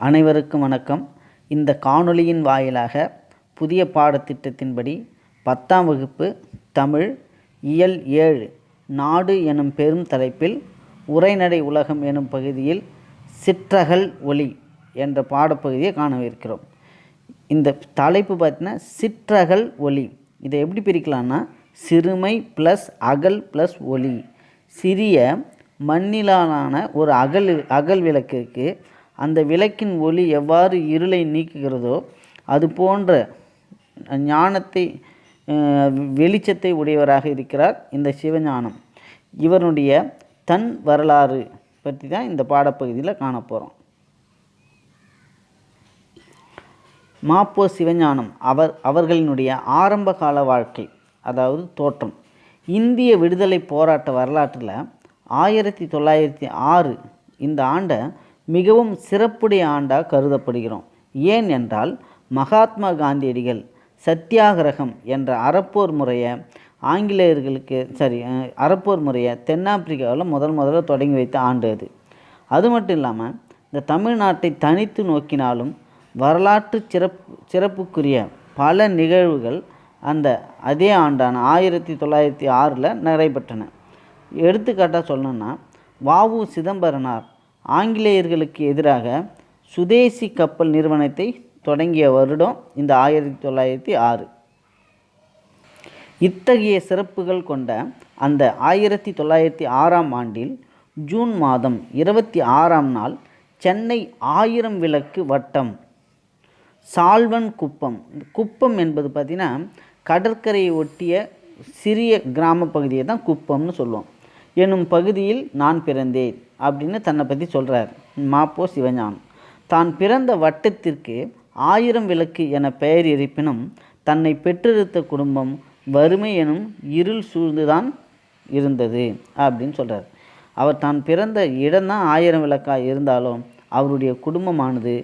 அனைவருக்கும் வணக்கம். இந்த காணொளியின் வாயிலாக புதிய பாடத்திட்டத்தின்படி பத்தாம் வகுப்பு தமிழ் இயல் ஏழு நாடு எனும் பெரும் தலைப்பில் உரைநடை உலகம் எனும் பகுதியில் சிற்றகல் ஒளி என்ற பாடப்பகுதியை காணவிருக்கிறோம். இந்த தலைப்பு பார்த்தீங்கன்னா சிற்றகல் ஒளி. இதை எப்படி பிரிக்கலாம்னா சிறுமை ப்ளஸ் அகல் ப்ளஸ் ஒளி. சிறிய மண்ணிலான ஒரு அகல் அகல் விளக்குக்கு அந்த விளக்கின் ஒளி எவ்வாறு இருளை நீக்குகிறதோ அது போன்ற ஞானத்தை வெளிச்சத்தை உடையவராக இருக்கிறார் இந்த சிவஞானம். இவருடைய தன் வரலாறு பற்றி தான் இந்த பாடப்பகுதியில் காணப்போகிறோம் மாப்போ சிவஞானம் அவர் அவர்களினுடைய ஆரம்ப கால வாழ்க்கை அதாவது தோற்றம். இந்திய விடுதலை போராட்ட வரலாற்றில் ஆயிரத்தி தொள்ளாயிரத்தி ஆறு இந்த ஆண்டை மிகவும் சிறப்புடைய ஆண்டாக கருதப்படுகிறோம். ஏன் என்றால் மகாத்மா காந்தியடிகள் சத்தியாகிரகம் என்ற அறப்போர் முறையை ஆங்கிலேயர்களுக்கு சரி அறப்போர் முறையை தென்னாப்பிரிக்காவில் முதல் முதல்ல தொடங்கி வைத்த ஆண்டு அது. அது மட்டும் இல்லாமல் இந்த தமிழ்நாட்டை தனித்து நோக்கினாலும் வரலாற்று சிறப்பு சிறப்புக்குரிய பல நிகழ்வுகள் அந்த அதே ஆண்டான ஆயிரத்தி தொள்ளாயிரத்தி ஆறில் நடைபெற்றன. எடுத்துக்காட்டாக சொல்லணும்னா வாவு சிதம்பரனார் ஆங்கிலேயர்களுக்கு எதிராக சுதேசி கப்பல் நிறுவனத்தை தொடங்கிய வருடம் இந்த ஆயிரத்தி தொள்ளாயிரத்தி ஆறு. இத்தகைய சிறப்புகள் கொண்ட அந்த ஆயிரத்தி தொள்ளாயிரத்தி ஆறாம் ஆண்டில் ஜூன் மாதம் இருபத்தி ஆறாம் நாள் சென்னை ஆயிரம் விளக்கு வட்டம் சால்வன் குப்பம். குப்பம் என்பது பார்த்திங்கன்னா கடற்கரையை ஒட்டிய சிறிய கிராம பகுதியை தான் குப்பம்னு சொல்லுவோம். என்னும் பகுதியில் நான் பிறந்தேன். அப்படின்னு தன்னை பற்றி சொல்கிறார் மாப்போ சிவஞான் தான் பிறந்த வட்டத்திற்கு ஆயிரம் விளக்கு என பெயர் இருப்பினும் தன்னை பெற்றெடுத்த குடும்பம் வறுமை எனும் இருள் சூழ்ந்துதான் இருந்தது அப்படின்னு சொல்கிறார் அவர் தான் பிறந்த இடம்தான் ஆயிரம் விளக்காக இருந்தாலும் அவருடைய குடும்பமானது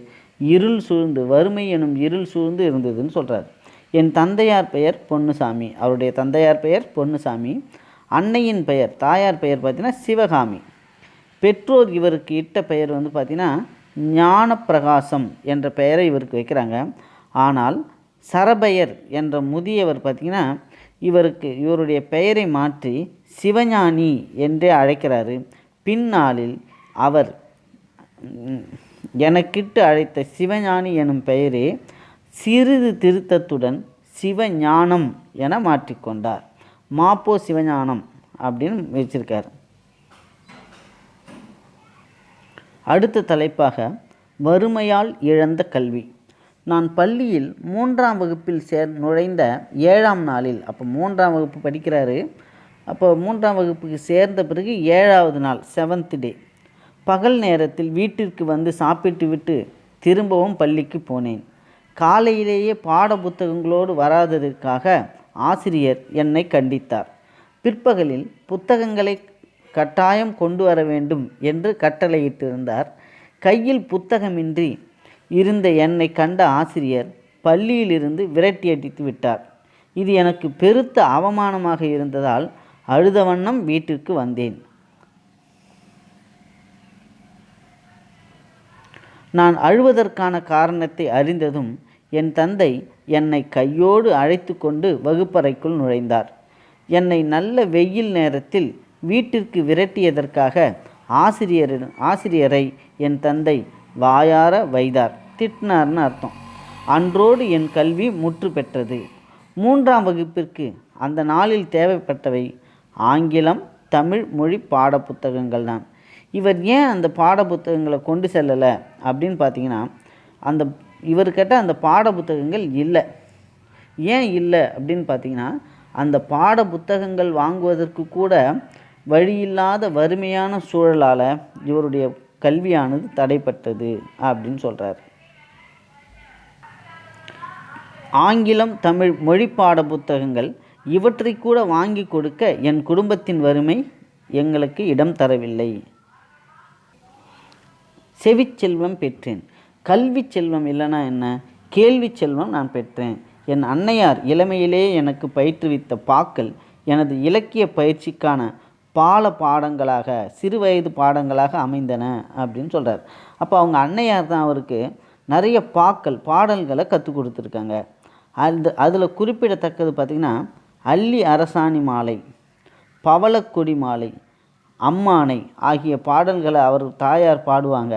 இருள் சூழ்ந்து வறுமை எனும் இருள் சூழ்ந்து இருந்ததுன்னு சொல்கிறார் என் தந்தையார் பெயர் பொன்னுசாமி. அவருடைய தந்தையார் பெயர் பொன்னுசாமி. அன்னையின் பெயர் தாயார் பெயர் பார்த்தீங்கன்னா சிவகாமி. பெற்றோர் இவருக்கு இட்ட பெயர் வந்து பார்த்திங்கன்னா ஞானப்பிரகாசம் என்ற பெயரை இவருக்கு வைக்கிறாங்க. ஆனால் சரபையர் என்ற முதியவர் பார்த்திங்கன்னா இவருக்கு இவருடைய பெயரை மாற்றி சிவஞானி என்றே அழைக்கிறாரு. பின்னாளில் அவர் எனக்கிட்டு அழைத்த சிவஞானி எனும் பெயரே சிறிது திருத்தத்துடன் சிவஞானம் என மாற்றிக்கொண்டார். மாப்போ சிவஞானம் அப்படின்னு வச்சிருக்கார். அடுத்த தலைப்பாக வறுமையால் இழந்த கல்வி. நான் பள்ளியில் மூன்றாம் வகுப்பில் சேர் நுழைந்த ஏழாம் நாளில் அப்போ மூன்றாம் வகுப்பு படிக்கிறாரு. அப்போ மூன்றாம் வகுப்புக்கு சேர்ந்த பிறகு ஏழாவது நாள் செவன்த் டே பகல் நேரத்தில் வீட்டிற்கு வந்து சாப்பிட்டு விட்டு திரும்பவும் பள்ளிக்கு போனேன். காலையிலேயே பாட புத்தகங்களோடு வராததற்காக ஆசிரியர் என்னை கண்டித்தார். பிற்பகலில் புத்தகங்களை கட்டாயம் கொண்டு வர வேண்டும் என்று கட்டளையிட்டிருந்தார். கையில் புத்தகமின்றி இருந்த என்னை கண்ட ஆசிரியர் பள்ளியிலிருந்து விரட்டி அடித்து விட்டார். இது எனக்கு பெருத்த அவமானமாக இருந்ததால் அழுத வண்ணம் வீட்டிற்கு வந்தேன். நான் அழுவதற்கான காரணத்தை அறிந்ததும் என் தந்தை என்னை கையோடு அழைத்து கொண்டு வகுப்பறைக்குள் நுழைந்தார். என்னை நல்ல வெயில் நேரத்தில் வீட்டிற்கு விரட்டியதற்காக ஆசிரியர் ஆசிரியரை என் தந்தை வாயார வைத்தார். திட்டினார்னு அர்த்தம். அன்றோடு என் கல்வி முற்று பெற்றது. மூன்றாம் வகுப்பிற்கு அந்த நாளில் தேவைப்பட்டவை ஆங்கிலம் தமிழ் மொழி பாட புத்தகங்கள் தான். இவர் ஏன் அந்த பாட புத்தகங்களை கொண்டு செல்லலை அப்படின்னு பார்த்தீங்கன்னா அந்த இவர்கிட்ட அந்த பாட புத்தகங்கள் இல்லை. ஏன் இல்லை அப்படின்னு பார்த்தீங்கன்னா அந்த பாட புத்தகங்கள் வாங்குவதற்கு கூட வழியில்லாத வறுமையான சூழலால் இவருடைய கல்வியானது தடைப்பட்டது அப்படின்னு சொல்கிறார் ஆங்கிலம் தமிழ் மொழி பாட புத்தகங்கள் இவற்றை கூட வாங்கி கொடுக்க என் குடும்பத்தின் வறுமை எங்களுக்கு இடம் தரவில்லை. செவிச்செல்வம் பெற்றேன். கல்வி செல்வம் இல்லைன்னா என்ன? கேள்வி செல்வம் நான் பெற்றேன். என் அன்னையார் இளமையிலே எனக்கு பயிற்றுவித்த பாக்கள் எனது இலக்கிய பயிற்சிக்கான பால பாடங்களாக சிறு வயது பாடங்களாக அமைந்தன அப்படின்னு சொல்கிறார் அப்போ அவங்க அன்னையார் தான் அவருக்கு நிறைய பாக்கள் பாடல்களை கற்றுக் கொடுத்துருக்காங்க. அந்த அதில் குறிப்பிடத்தக்கது பார்த்திங்கன்னா அள்ளி அரசாணி மாலை பவளக்கொடி மாலை அம்மானை ஆகிய பாடல்களை அவர் தாயார் பாடுவாங்க.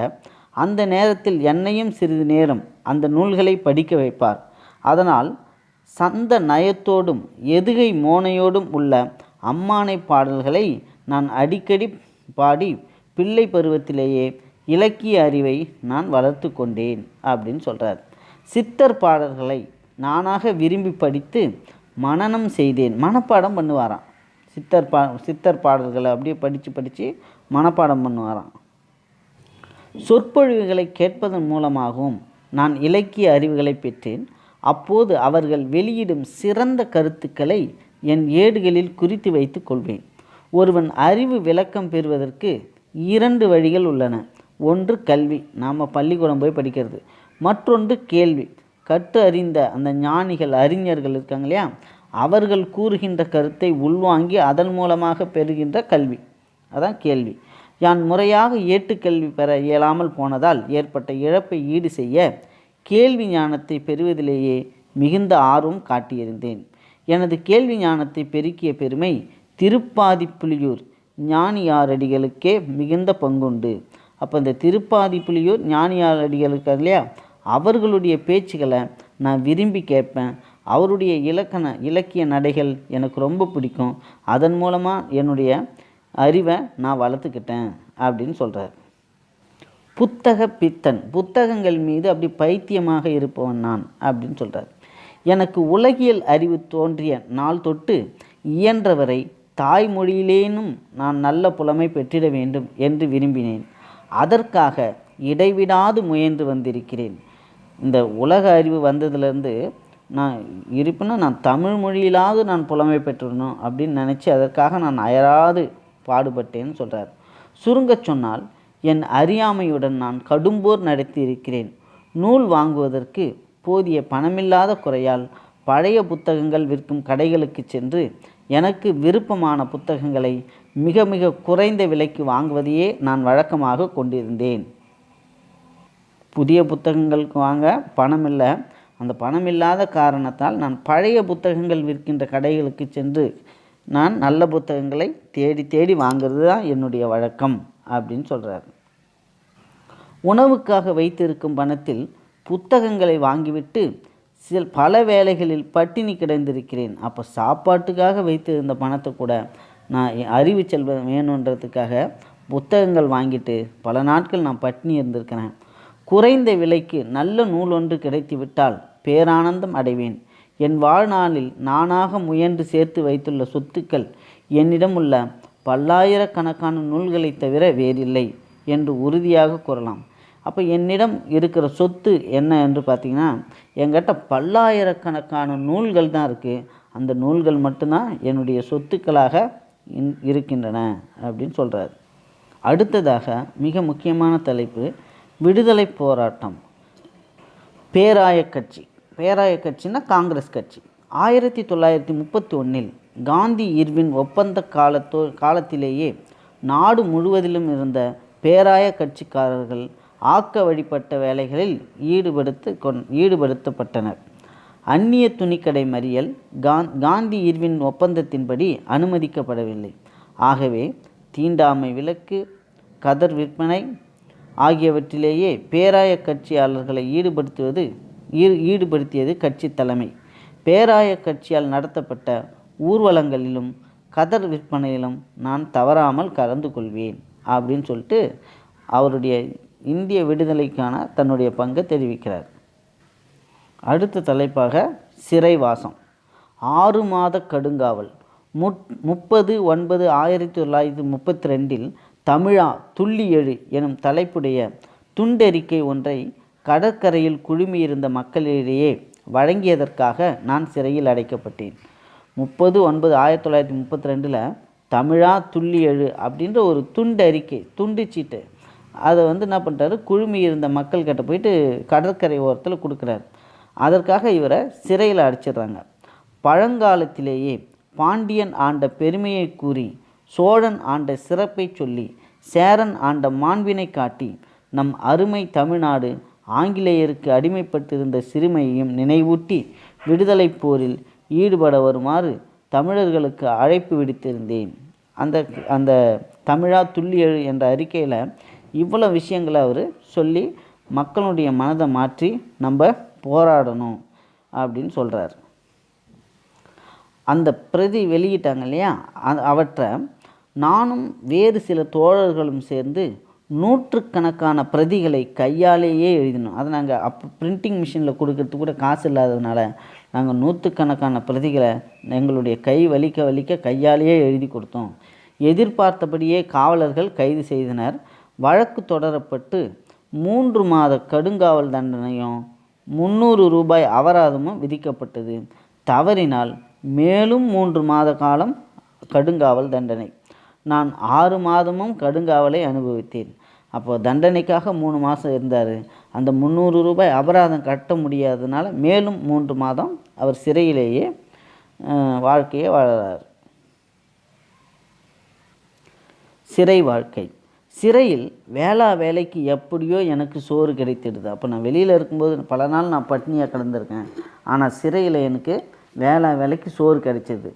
அந்த நேரத்தில் என்னையும் சிறிது நேரம் அந்த நூல்களை படிக்க வைப்பார். அதனால் சந்த நயத்தோடும் எதுகை மோனையோடும் உள்ள அம்மானை பாடல்களை நான் அடிக்கடி பாடி பிள்ளை பருவத்திலேயே இலக்கிய அறிவை நான் வளர்த்து கொண்டேன் அப்படின்னு சொல்கிறார் சித்தர் பாடல்களை நானாக விரும்பி படித்து மனனம் செய்தேன். மனப்பாடம் பண்ணுவாராம். சித்தர் பா சித்தர் பாடல்களை அப்படியே படித்து படித்து மனப்பாடம் பண்ணுவாராம். சொற்பொழிவுகளை கேட்பதன் மூலமாகவும் நான் இலக்கிய அறிவுகளை பெற்றேன். அப்போது அவர்கள் வெளியிடும் சிறந்த கருத்துக்களை என் ஏடுகளில் குறித்து வைத்து கொள்வேன். ஒருவன் அறிவு விளக்கம் பெறுவதற்கு இரண்டு வழிகள் உள்ளன. ஒன்று கல்வி. நாம் பள்ளிக்கூடம் போய் படிக்கிறது. மற்றொன்று கேள்வி. கற்று அறிந்த அந்த ஞானிகள் அறிஞர்கள் இருக்காங்க இல்லையா? அவர்கள் கூறுகின்ற கருத்தை உள்வாங்கி அதன் மூலமாக பெறுகின்ற கல்வி. அதான் கேள்வி. யான் முறையாக ஏட்டுக்கல்வி பெற இயலாமல் போனதால் ஏற்பட்ட இழப்பை ஈடு செய்ய கேள்வி ஞானத்தை பெறுவதிலேயே மிகுந்த ஆர்வம் காட்டியிருந்தேன். எனது கேள்வி ஞானத்தை பெருக்கிய பெருமை திருப்பாதிப்புலியூர் ஞானியாரடிகளுக்கே மிகுந்த பங்குண்டு. அப்போ இந்த திருப்பாதி புலியூர் ஞானியாரடிகளுக்கு இல்லையா? அவர்களுடைய பேச்சுகளை நான் விரும்பி கேட்பேன். அவருடைய இலக்கண இலக்கிய நடைகள் எனக்கு ரொம்ப பிடிக்கும். அதன் மூலமாக என்னுடைய அறிவை நான் வளர்த்துக்கிட்டேன் அப்படின்னு சொல்கிறார் புத்தக பித்தன் புத்தகங்கள் மீது அப்படி பைத்தியமாக இருப்பவன் நான் அப்படின்னு சொல்கிறார் எனக்கு உலகியல் அறிவு தோன்றிய நாள் தொட்டு இயன்றவரை தாய்மொழியிலேனும் நான் நல்ல புலமை பெற்றிட வேண்டும் என்று விரும்பினேன். அதற்காக இடைவிடாது முயன்று வந்திருக்கிறேன். இந்த உலக அறிவு வந்ததுலேருந்து நான் இருப்பினும் நான் தமிழ் மொழியிலாவது நான் புலமை பெற்றுடணும் அப்படின்னு நினச்சி அதற்காக நான் அயராது பாடுபட்டேன்னு சொல்கிறார் சுருங்கச் சொன்னால் என் அறியாமையுடன் நான் கடும்போர் நடத்தி இருக்கிறேன் நூல் வாங்குவதற்கு போதிய பணமில்லாத குறையால் பழைய புத்தகங்கள் விற்கும் கடைகளுக்கு சென்று எனக்கு விருப்பமான புத்தகங்களை மிக மிக குறைந்த விலைக்கு வாங்குவதையே நான் வழக்கமாக கொண்டிருந்தேன். புதிய புத்தகங்களுக்கு வாங்க பணம் இல்லை. அந்த பணம் இல்லாத காரணத்தால் நான் பழைய புத்தகங்கள் விற்கின்ற கடைகளுக்கு சென்று நான் நல்ல புத்தகங்களை தேடி தேடி வாங்கிறது தான் என்னுடைய வழக்கம் அப்படின்னு சொல்கிறார் உணவுக்காக வைத்திருக்கும் பணத்தில் புத்தகங்களை வாங்கிவிட்டு சில பல வேலைகளில் பட்டினி கிடந்திருக்கிறேன். அப்போ சாப்பாட்டுக்காக வைத்திருந்த பணத்தை கூட நான் என் அறிவு செல்வம் வேணுன்றதுக்காக புத்தகங்கள் வாங்கிட்டு பல நாட்கள் நான் பட்டினி இருந்திருக்கிறேன். குறைந்த விலைக்கு நல்ல நூல் ஒன்று கிடைத்து விட்டால் பேரானந்தம் அடைவேன். என் வாழ்நாளில் நானாக முயன்று சேர்த்து வைத்துள்ள சொத்துக்கள் என்னிடம் உள்ள பல்லாயிரக்கணக்கான நூல்களை தவிர வேறில்லை என்று உறுதியாக கூறலாம். அப்போ என்னிடம் இருக்கிற சொத்து என்ன என்று பார்த்தீங்கன்னா என்கிட்ட பல்லாயிரக்கணக்கான நூல்கள் தான் இருக்குது அந்த நூல்கள் மட்டும்தான் என்னுடைய சொத்துக்களாக இன்- இருக்கின்றன அப்படின்னு சொல்கிறார் அடுத்ததாக மிக முக்கியமான தலைப்பு விடுதலை போராட்டம். பேராய கட்சி. பேராய கட்சின்னா காங்கிரஸ் கட்சி. ஆயிரத்தி தொள்ளாயிரத்தி முப்பத்தி ஒன்றில் காந்தி இர்வின் ஒப்பந்த காலத்தோ காலத்திலேயே நாடு முழுவதிலும் இருந்த பேராய கட்சிக்காரர்கள் ஆக்க வழிபட்ட வேலைகளில் ஈடுபடுத்து கொண் ஈடுபடுத்தப்பட்டனர். அந்நிய துணிக்கடை மறியல் காந் காந்தி இர்வின் ஒப்பந்தத்தின்படி அனுமதிக்கப்படவில்லை. ஆகவே தீண்டாமை விலக்கு கதர் விற்பனை ஆகியவற்றிலேயே பேராய கட்சியாளர்களை ஈடுபடுத்துவது ஈடுபடுத்தியது கட்சி தலைமை. பேராய கட்சியால் நடத்தப்பட்ட ஊர்வலங்களிலும் கதர் விற்பனையிலும் நான் தவறாமல் கலந்து கொள்வேன் அப்படின்னு சொல்லிட்டு அவருடைய இந்திய விடுதலைக்கான தன்னுடைய பங்கை தெரிவிக்கிறார். அடுத்த தலைப்பாக சிறைவாசம். ஆறு மாத கடுங்காவல். முட் முப்பது ஒன்பது ஆயிரத்தி தொள்ளாயிரத்தி முப்பத்தி ரெண்டில் தமிழா துள்ளி எழு எனும் தலைப்புடைய துண்டறிக்கை ஒன்றை கடற்கரையில் குழுமியிருந்த மக்களிடையே வழங்கியதற்காக நான் சிறையில் அடைக்கப்பட்டேன். முப்பது ஒன்பது ஆயிரத்தி தொள்ளாயிரத்தி முப்பத்தி ரெண்டில் தமிழா துள்ளி எழு அப்படின்ற ஒரு துண்டறிக்கை துண்டு சீட்டு அதை வந்து என்ன பண்ணுறாரு குழுமி இருந்த மக்கள்கிட்ட போயிட்டு கடற்கரை ஓரத்தில் கொடுக்குறாரு. அதற்காக இவரை சிறையில் அடைச்சிடுறாங்க. பழங்காலத்திலேயே பாண்டியன் ஆண்ட பெருமையை கூறி சோழன் ஆண்ட சிறப்பை சொல்லி சேரன் ஆண்ட மாண்பினை காட்டி நம் அருமை தமிழ்நாடு ஆங்கிலேயருக்கு அடிமைப்பட்டிருந்த சிறுமையையும் நினைவூட்டி விடுதலை போரில் ஈடுபட வருமாறு தமிழர்களுக்கு அழைப்பு விடுத்திருந்தேன். அந்த அந்த தமிழா துள்ளியழு என்ற அறிக்கையில் இவ்வளோ விஷயங்களை அவர் சொல்லி மக்களுடைய மனதை மாற்றி நம்ம போராடணும் அப்படின்னு சொல்கிறார் அந்த பிரதி வெளியிட்டாங்க இல்லையா? அவற்றை நானும் வேறு சில தோழர்களும் சேர்ந்து நூற்றுக்கணக்கான பிரதிகளை கையாலேயே எழுதினோம். அதை நாங்கள் அப்போ பிரிண்டிங் மிஷினில் கொடுக்கறதுக்கு கூட காசு இல்லாததுனால நாங்கள் நூற்றுக்கணக்கான பிரதிகளை எங்களுடைய கை வலிக்க வலிக்க கையாலேயே எழுதி கொடுத்தோம். எதிர்பார்த்தபடியே காவலர்கள் கைது செய்தனர். வழக்கு தொடரப்பட்டு மூன்று மாத கடுங்காவல் தண்டனையும் முந்நூறு ரூபாய் அபராதமும் விதிக்கப்பட்டது. தவறினால் மேலும் மூன்று மாத காலம் கடுங்காவல் தண்டனை. நான் ஆறு மாதமும் கடுங்காவலை அனுபவித்தேன். அப்போ தண்டனைக்காக மூணு மாதம் இருந்தார். அந்த முந்நூறு ரூபாய் அபராதம் கட்ட முடியாததுனால மேலும் மூன்று மாதம் அவர் சிறையிலேயே வாழ்க்கையை வாழறார். சிறை வாழ்க்கை. சிறையில் வேளா வேலைக்கு எப்படியோ எனக்கு சோறு கிடைத்திடுது. அப்போ நான் வெளியில் இருக்கும்போது பல நாள் நான் பட்னியாக கிடந்திருக்கேன். ஆனால் சிறையில் எனக்கு வேளா வேலைக்கு சோறு கிடைச்சது.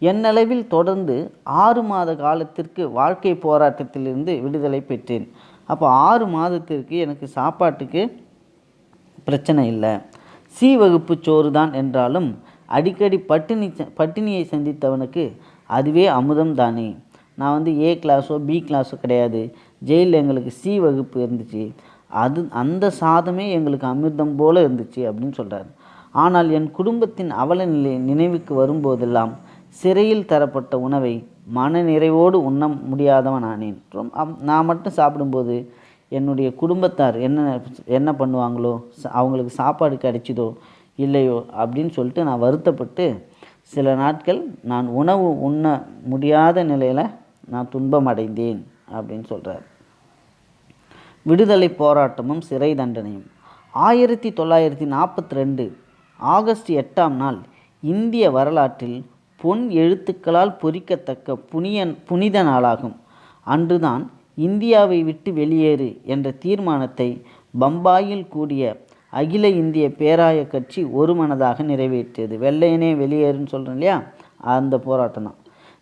என்னளவில் தொடர்ந்து ஆறு மாத காலத்திற்கு வாழ்க்கை போராட்டத்திலிருந்து விடுதலை பெற்றேன். அப்போ ஆறு மாதத்திற்கு எனக்கு சாப்பாட்டுக்கு பிரச்சனை இல்லை. சி வகுப்பு சோறு தான் என்றாலும் அடிக்கடி பட்டினி ச- பட்டினியை சந்தித்தவனுக்கு அதுவே அமுதம் தானே. நான் வந்து ஏ கிளாஸோ பி கிளாஸோ கிடையாது. ஜெயிலில் எங்களுக்கு சி வகுப்பு இருந்துச்சு. அது அந்த சாதமே எங்களுக்கு அமிர்தம் போல இருந்துச்சு அப்படின்னு சொல்கிறார் ஆனால் என் குடும்பத்தின் அவல நிலை நினைவுக்கு வரும்போதெல்லாம் சிறையில் தரப்பட்ட உணவை மன நிறைவோடு உண்ண முடியாதவன் ஆனேன் ரொம்ப நான் மட்டும் சாப்பிடும்போது என்னுடைய குடும்பத்தார் என்ன என்ன பண்ணுவாங்களோ அவங்களுக்கு சாப்பாடு கிடைச்சிதோ இல்லையோ அப்படின்னு சொல்லிட்டு நான் வருத்தப்பட்டு சில நாட்கள் நான் உணவு உண்ண முடியாத நிலையில் நான் துன்பம் அடைந்தேன் அப்படின்னு சொல்கிறார் விடுதலை போராட்டமும் சிறை தண்டனையும். ஆயிரத்தி தொள்ளாயிரத்தி நாற்பத்தி ரெண்டு ஆகஸ்ட் எட்டாம் நாள் இந்திய வரலாற்றில் பொன் எழுத்துக்களால் பொறிக்கத்தக்க புனிய புனித நாளாகும். அன்றுதான் இந்தியாவை விட்டு வெளியேறு என்ற தீர்மானத்தை பம்பாயில் கூடிய அகில இந்திய பேராய கட்சி ஒருமனதாக நிறைவேற்றியது. வெள்ளையனே வெளியேறுன்னு சொல்கிறேன் இல்லையா? அந்த போராட்டம் தான்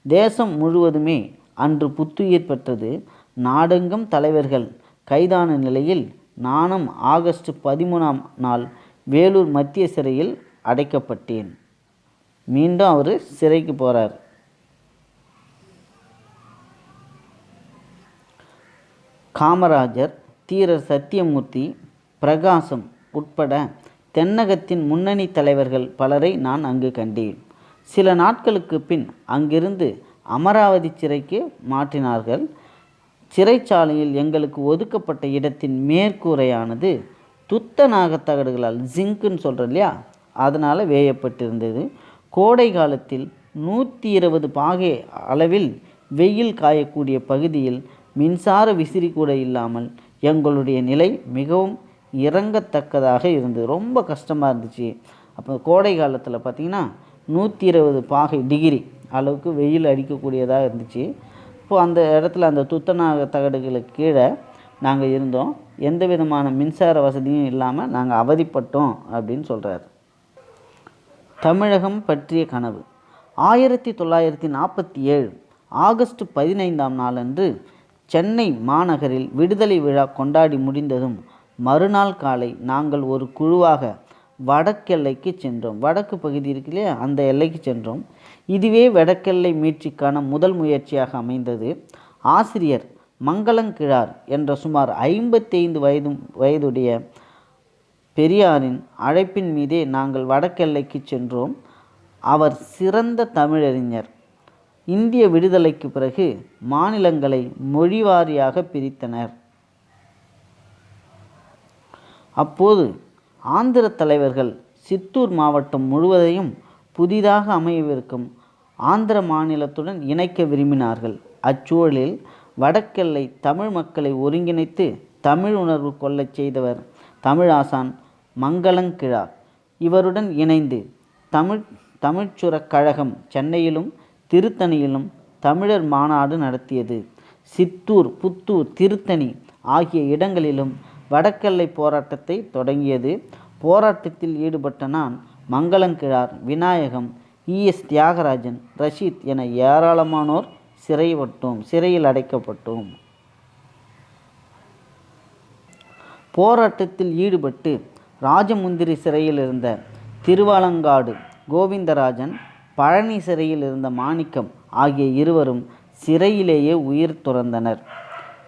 தேசம் முழுவதுமே அன்று புத்துயிர் பெற்றது நாடெங்கும் தலைவர்கள் கைதான நிலையில் நானும் ஆகஸ்ட் பதிமூணாம் நாள் வேலூர் மத்திய சிறையில் அடைக்கப்பட்டேன். மீண்டும் அவர் சிறைக்கு போகிறார் காமராஜர் தீரர் சத்தியமூர்த்தி பிரகாசம் உட்பட தென்னகத்தின் முன்னணி தலைவர்கள் பலரை நான் அங்கு கண்டேன். சில நாட்களுக்கு பின் அங்கிருந்து அமராவதி சிறைக்கு மாற்றினார்கள். சிறைச்சாலையில் எங்களுக்கு ஒதுக்கப்பட்ட இடத்தின் மேற்கூரையானது துத்தநாக தகடுகளால் ஜிங்க்குன்னு சொல்கிறோம் இல்லையா? அதனால் வேயப்பட்டிருந்தது. கோடை காலத்தில் நூற்றி இருபது பாகை அளவில் வெயில் காயக்கூடிய பகுதியில் மின்சார விசிறி கூட இல்லாமல் எங்களுடைய நிலை மிகவும் இறங்கத்தக்கதாக இருந்தது. ரொம்ப கஷ்டமாக இருந்துச்சு. அப்போ கோடை காலத்தில் பார்த்திங்கன்னா நூற்றி இருபது பாகை டிகிரி அளவுக்கு வெயில் அடிக்கக்கூடியதாக இருந்துச்சு. இப்போது அந்த இடத்துல அந்த துத்தநாக தகடுகளுக்கு கீழே நாங்கள் இருந்தோம். எந்த விதமான மின்சார வசதியும் இல்லாமல் நாங்கள் அவதிப்பட்டோம் அப்படின்னு சொல்கிறார் தமிழகம் பற்றிய கனவு. ஆயிரத்தி தொள்ளாயிரத்தி நாற்பத்தி ஏழு ஆகஸ்ட் பதினைந்தாம் நாளன்று சென்னை மாநகரில் விடுதலை விழா கொண்டாடி முடிந்ததும் மறுநாள் காலை நாங்கள் ஒரு குழுவாக வடக்கெல்லைக்கு சென்றோம். வடக்கு பகுதி இருக்கு அந்த எல்லைக்கு சென்றோம். இதுவே வடக்கெல்லை மீட்சிக்கான முதல் முயற்சியாக அமைந்தது. ஆசிரியர் மங்களங்கிழார் என்ற சுமார் ஐம்பத்தைந்து வயது வயதுடைய பெரியாரின் அழைப்பின் மீதே நாங்கள் வடக்கெல்லைக்கு சென்றோம். அவர் சிறந்த தமிழறிஞர். இந்திய விடுதலைக்கு பிறகு மாநிலங்களை மொழிவாரியாக பிரித்தனர். அப்போது ஆந்திர தலைவர்கள் சித்தூர் மாவட்டம் முழுவதையும் புதிதாக அமையவிருக்கும் ஆந்திர மாநிலத்துடன் இணைக்க விரும்பினார்கள். அச்சூழலில் வடக்கெல்லை தமிழ் மக்களை ஒருங்கிணைத்து தமிழ் உணர்வு கொள்ளச் செய்தவர் தமிழாசான் மங்களங்கிழா. இவருடன் இணைந்து தமிழ் தமிழ்ச்சுரக் கழகம் சென்னையிலும் திருத்தணியிலும் தமிழர் மாநாடு நடத்தியது. சித்தூர் புத்தூர் திருத்தணி ஆகிய இடங்களிலும் வடக்கெல்லை போராட்டத்தை தொடங்கியது. போராட்டத்தில் ஈடுபட்ட நான் மங்களங்கிழார் விநாயகம் இஎஸ் தியாகராஜன் ரஷீத் என ஏராளமானோர் சிறைப்பட்டோம் சிறையில் அடைக்கப்பட்டோம். போராட்டத்தில் ஈடுபட்டு ராஜமுந்திரி சிறையில் இருந்த திருவாலங்காடு கோவிந்தராஜன் பழனி சிறையில் இருந்த மாணிக்கம் ஆகிய இருவரும் சிறையிலேயே உயிர் துறந்தனர்.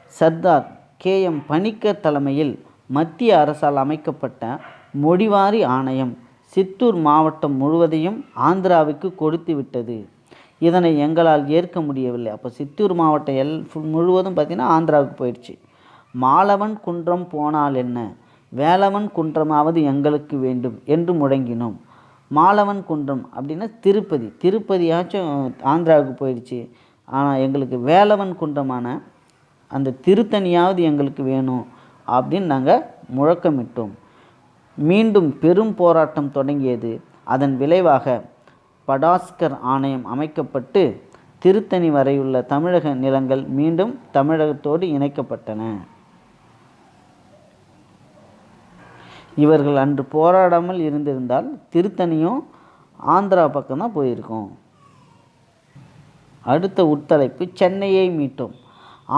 சர்தார் கே. எம். பணிக்கர் தலைமையில் மத்திய அரசால் அமைக்கப்பட்ட மொழிவாரி ஆணையம் சித்தூர் மாவட்டம் முழுவதையும் ஆந்திராவுக்கு கொடுத்து விட்டது. இதனை எங்களால் ஏற்க முடியவில்லை. அப்போ சித்தூர் மாவட்டம் எல் ஃபுல் முழுவதும் பார்த்திங்கன்னா ஆந்திராவுக்கு போயிடுச்சு. மாலவன் குன்றம் போனால் என்ன? வேலவன் குன்றமாவது எங்களுக்கு வேண்டும் என்று முழங்கினோம். மாலவன் குன்றம் அப்படின்னா திருப்பதி. திருப்பதியாச்சும் ஆந்திராவுக்கு போயிடுச்சு. ஆனால் எங்களுக்கு வேலவன் குன்றமான அந்த திருத்தணியாவது எங்களுக்கு வேணும் அப்படின்னு நாங்கள் முழக்கமிட்டோம். மீண்டும் பெரும் போராட்டம் தொடங்கியது. அதன் விளைவாக படாஸ்கர் ஆணையம் அமைக்கப்பட்டு திருத்தணி வரையுள்ள தமிழக நிலங்கள் மீண்டும் தமிழகத்தோடு இணைக்கப்பட்டன. இவர்கள் அன்று போராடாமல் இருந்திருந்தால் திருத்தணியும் ஆந்திரா பக்கம்தான் போயிருக்கும். அடுத்த உட்தலைப்பு சென்னையை மீட்டோம்.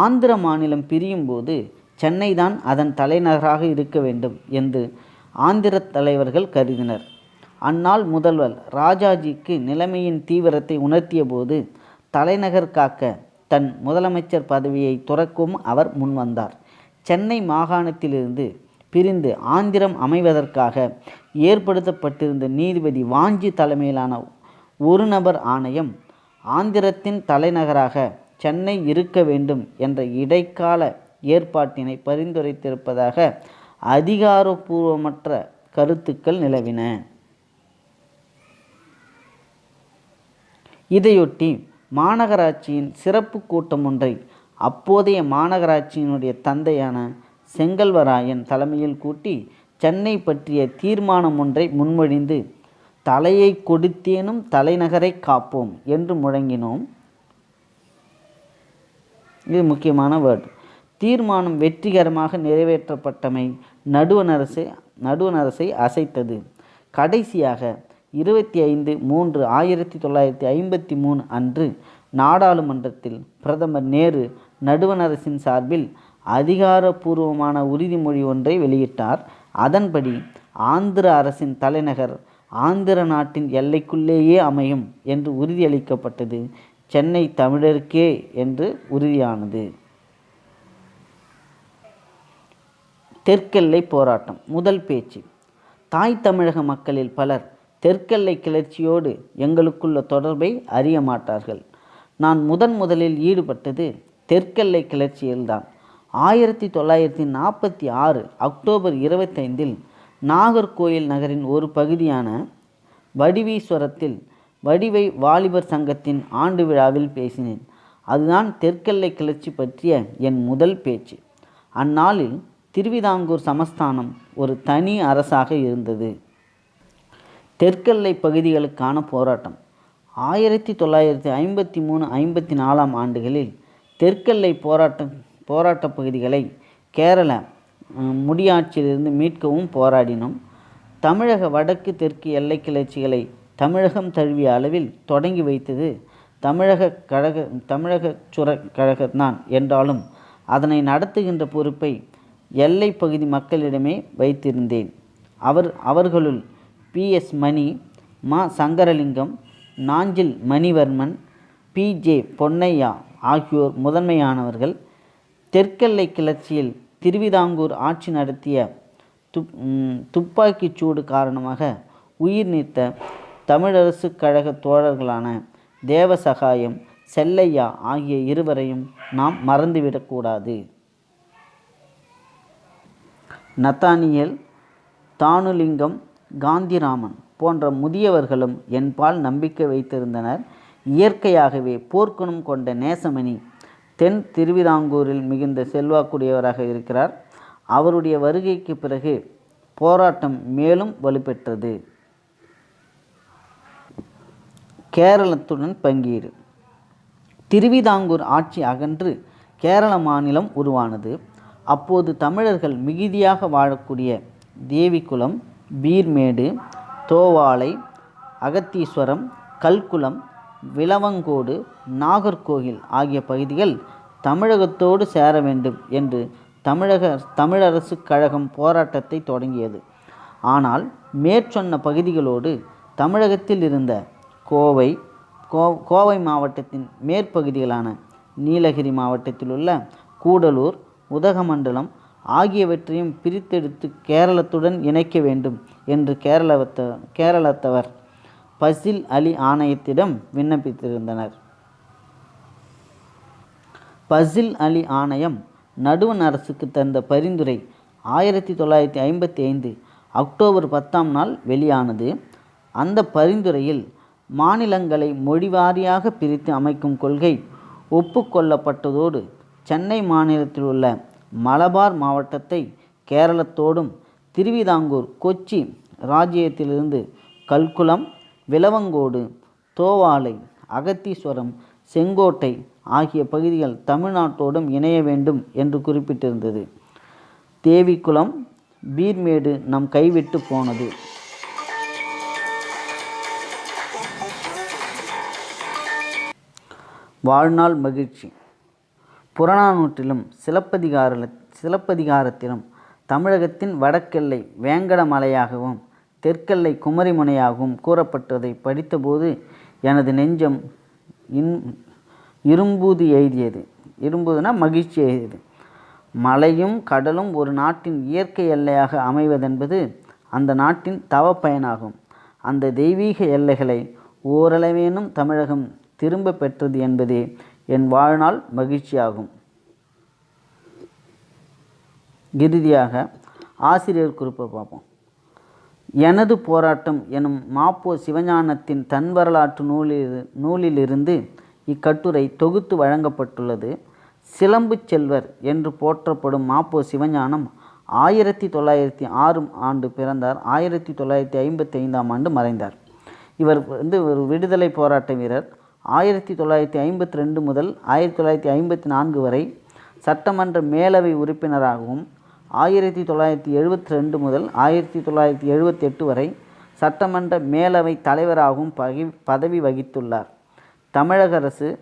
ஆந்திர மாநிலம் பிரியும் போது சென்னை தான் அதன் தலைநகராக இருக்க வேண்டும் என்று ஆந்திர தலைவர்கள் கருதினர். அந்நாள் முதல்வர் ராஜாஜிக்கு நிலைமையின் தீவிரத்தை உணர்த்திய போது தலைநகர் காக்க தன் முதலமைச்சர் பதவியை துறக்கவும் அவர் முன்வந்தார் சென்னை மாகாணத்திலிருந்து பிரிந்து ஆந்திரம் அமைவதற்காக ஏற்படுத்தப்பட்டிருந்த நீதிபதி வாஞ்சி தலைமையிலான ஒரு நபர் ஆணையம் ஆந்திரத்தின் தலைநகராக சென்னை இருக்க வேண்டும் என்ற இடைக்கால ஏற்பாட்டினை பரிந்துரைத்திருப்பதாக அதிகாரப்பூர்வமற்ற கருத்துக்கள் நிலவின. இதையொட்டி மாநகராட்சியின் சிறப்பு கூட்டம் ஒன்றை அப்போதைய மாநகராட்சியினுடைய தந்தையான செங்கல்வராயன் தலைமையில் கூட்டி சென்னை பற்றிய தீர்மானம் ஒன்றை முன்மொழிந்து தலையை கொடுத்தேனும் தலைநகரை காப்போம் என்று முழங்கினோம். இது முக்கியமான வேர்டு. தீர்மானம் வெற்றிகரமாக நிறைவேற்றப்பட்டமை நடுவண் அரசு நடுவண் அரசை அசைத்தது. கடைசியாக இருபத்தி ஐந்து மூன்று ஆயிரத்தி தொள்ளாயிரத்தி ஐம்பத்தி மூணு அன்று நாடாளுமன்றத்தில் பிரதமர் நேரு நடுவண் அரசின் சார்பில் அதிகாரப்பூர்வமான உறுதிமொழி ஒன்றை வெளியிட்டார். அதன்படி ஆந்திர அரசின் தலைநகர் ஆந்திர நாட்டின் எல்லைக்குள்ளேயே அமையும் என்று உறுதியளிக்கப்பட்டது. சென்னை தமிழருக்கே என்று உறுதியானது. தெற்கெல்லை போராட்டம் முதல் பேச்சு. தாய் தமிழக மக்களில் பலர் தெற்கெல்லை கிளர்ச்சியோடு எங்களுக்குள்ள தொடர்பை அறிய மாட்டார்கள். நான் முதன் முதலில் ஈடுபட்டது தெற்கெல்லை கிளர்ச்சியில்தான். ஆயிரத்தி தொள்ளாயிரத்தி நாற்பத்தி ஆறு அக்டோபர் இருபத்தைந்தில் நாகர்கோயில் நகரின் ஒரு பகுதியான வடிவீஸ்வரத்தில் வடிவை வாலிபர் சங்கத்தின் ஆண்டு விழாவில் பேசினேன். அதுதான் தெற்கெல்லை கிளர்ச்சி பற்றிய என் முதல் பேச்சு. அந்நாளில் திருவிதாங்கூர் சமஸ்தானம் ஒரு தனி அரசாக இருந்தது. தெற்கெல்லை பகுதிகளுக்கான போராட்டம். ஆயிரத்தி தொள்ளாயிரத்தி ஐம்பத்தி மூணு ஐம்பத்தி நாலாம் ஆண்டுகளில் தெற்கெல்லை போராட்டம் போராட்ட பகுதிகளை கேரள முடியாட்சியிலிருந்து மீட்கவும் போராடினோம். தமிழக வடக்கு தெற்கு எல்லை கிளர்ச்சிகளை தமிழகம் தழுவிய அளவில் தொடங்கி வைத்தது தமிழக கழக தமிழக சுர கழகம்தான் என்றாலும் அதனை நடத்துகின்ற பொறுப்பை எல்லை பகுதி மக்களிடமே வைத்திருந்தேன். அவர் அவர்களுள் பி. எஸ். மணி மா. சங்கரலிங்கம் நாஞ்சில் மணிவர்மன் பி. ஜே. பொன்னையா ஆகியோர் முதன்மையானவர்கள். தெற்கெல்லை கிளர்ச்சியில் திருவிதாங்கூர் ஆட்சி நடத்திய துப் துப்பாக்கிச் சூடு காரணமாக உயிர் நீத்த தமிழரசு கழக தோழர்களான தேவசகாயம் செல்லையா ஆகிய இருவரையும் நாம் மறந்துவிடக்கூடாது நத்தானியல் தானுலிங்கம் காந்திராமன் போன்ற முதியவர்களும் என்பால் நம்பிக்கை வைத்திருந்தனர். இயற்கையாகவே போர்க்குணம் கொண்ட நேசமணி தென் திருவிதாங்கூரில் மிகுந்த செல்வாக்குடையவராக இருக்கிறார். அவருடைய வருகைக்கு பிறகு போராட்டம் மேலும் வலுப்பெற்றது. கேரளத்துடன் பங்கீடு. திருவிதாங்கூர் ஆட்சி அகன்று கேரள மாநிலம் உருவானது. அப்போது தமிழர்கள் மிகுதியாக வாழக்கூடிய தேவிக்குளம் பீர்மேடு தோவாளை அகத்தீஸ்வரம் கல்குளம் விளவங்கோடு நாகர்கோவில் ஆகிய பகுதிகள் தமிழகத்தோடு சேர வேண்டும் என்று தமிழக தமிழரசு கழகம் போராட்டத்தை தொடங்கியது. ஆனால் மேற்சொன்ன பகுதிகளோடு தமிழகத்தில் இருந்த கோவை கோ கோவை மாவட்டத்தின் மேற்பகுதிகளான நீலகிரி மாவட்டத்தில் உள்ள கூடலூர் உதகமண்டலம் ஆகியவற்றையும் பிரித்தெடுத்து கேரளத்துடன் இணைக்க வேண்டும் என்று கேரளவத்த கேரளத்தவர் பசில் அலி ஆணையத்திடம் விண்ணப்பித்திருந்தனர். பசில் அலி ஆணையம் நடுவண் அரசுக்கு தந்த பரிந்துரை ஆயிரத்தி தொள்ளாயிரத்தி ஐம்பத்தி ஐந்து அக்டோபர் பத்தாம் நாள் வெளியானது. அந்த பரிந்துரையில் மாநிலங்களை மொழிவாரியாக பிரித்து அமைக்கும் கொள்கை ஒப்புக்கொள்ளப்பட்டதோடு சென்னை மாநிலத்தில் உள்ள மலபார் மாவட்டத்தை கேரளத்தோடும் திருவிதாங்கூர் கொச்சி ராஜ்யத்திலிருந்து கல்குளம் விலவங்கோடு தோவாலை அகத்தீஸ்வரம் செங்கோட்டை ஆகிய பகுதிகள் தமிழ்நாட்டோடும் இணைய வேண்டும் என்று குறிப்பிட்டிருந்தது. தேவிக்குளம் பீர்மேடு நம் கைவிட்டு போனது. வாழ்நாள் மகிழ்ச்சி. புறநானூற்றிலும் சிலப்பதிகார சிலப்பதிகாரத்திலும் தமிழகத்தின் வடக்கெல்லை வேங்கடமலையாகவும் தெற்கெல்லை குமரிமுனையாகவும் கூறப்பட்டதை படித்தபோது எனது நெஞ்சம் இன் இரும்பூது எய்தியது. இரும்புதுனா மகிழ்ச்சி எய்தியது. மலையும் கடலும் ஒரு நாட்டின் இயற்கை எல்லையாக அமைவதென்பது அந்த நாட்டின் தவ பயனாகும். அந்த தெய்வீக எல்லைகளை ஓரளவேனும் தமிழகம் திரும்ப பெற்றது என்பதே என் வாழ்நாள் மகிழ்ச்சியாகும். இறுதியாக ஆசிரியர் குறிப்பை பார்ப்போம். எனது போராட்டம் எனும் மாப்போ சிவஞானத்தின் தன் வரலாற்று நூலில் நூலிலிருந்து இக்கட்டுரை தொகுத்து வழங்கப்பட்டுள்ளது. சிலம்பு செல்வர் என்று போற்றப்படும் மாப்போ சிவஞானம் ஆயிரத்தி தொள்ளாயிரத்தி ஆறும் ஆண்டு பிறந்தார். ஆயிரத்தி தொள்ளாயிரத்தி ஐம்பத்தி ஐந்தாம் ஆண்டு மறைந்தார். இவர் வந்து ஒரு விடுதலை போராட்ட வீரர். ஆயிரத்தி தொள்ளாயிரத்தி ஐம்பத்தி ரெண்டு முதல் ஆயிரத்தி தொள்ளாயிரத்தி ஐம்பத்தி நான்கு வரை சட்டமன்ற மேலவை உறுப்பினராகவும் ஆயிரத்தி தொள்ளாயிரத்தி எழுபத்தி ரெண்டு முதல் ஆயிரத்தி தொள்ளாயிரத்தி எழுபத்தி எட்டு வரை சட்டமன்ற மேலவை தலைவராகவும் பகி பதவி வகித்துள்ளார். தமிழக அரசு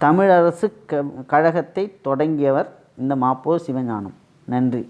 தமிழரசு க கழகத்தை தொடங்கியவர் இந்த மாப்போ சிவஞானம். நன்றி.